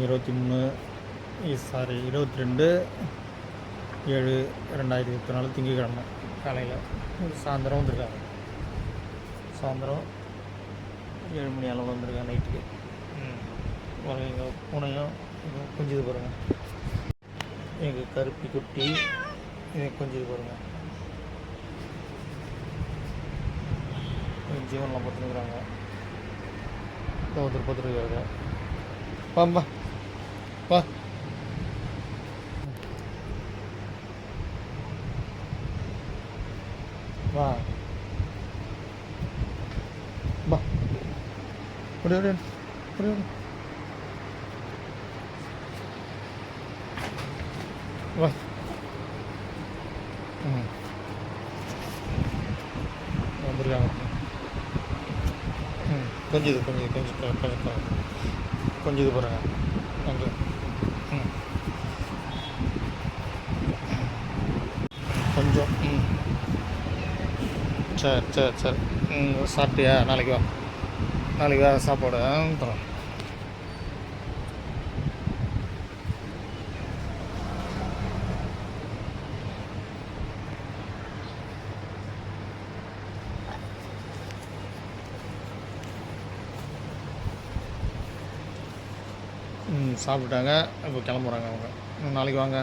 இருபத்தி மூணு சாரி இருபத்தி ரெண்டு ஏழு ரெண்டாயிரத்தி இருபத்தி நாலு திங்கக்கிழமை காலையில். சாயந்தரம் வந்திருக்காங்க சாயந்தரம் ஏழு மணி அளவு வந்திருக்காங்க நைட்டுக்கு. எங்கள் பூனையும் குஞ்சுது பாருங்கள் எங்கள் கருப்பி குட்டி இது குஞ்சுது பாருங்கள் ஜீவன்லாம் பார்த்துருக்குறாங்க ஒருத்தர் பார்த்துருக்காரு பாம்பா வா வா வா ஓடி ஓடி ஓடி ஓடி வா ம் வந்துருக்காங்க ம் கொஞ்சம் இது கொஞ்சம் கொஞ்சம் க- கொஞ்சம் க- கொஞ்சம் இது ம். கொஞ்சம் ம். சரி சரி சரி. ம் சாப்பிட்டியா? நாளைக்கு வா. நாளைக்கு வேறு சாப்பாடு. தரோம் சாப்பிட்டாங்க இப்போ கிளம்புறாங்க அவங்க. நாளைக்கு வாங்க.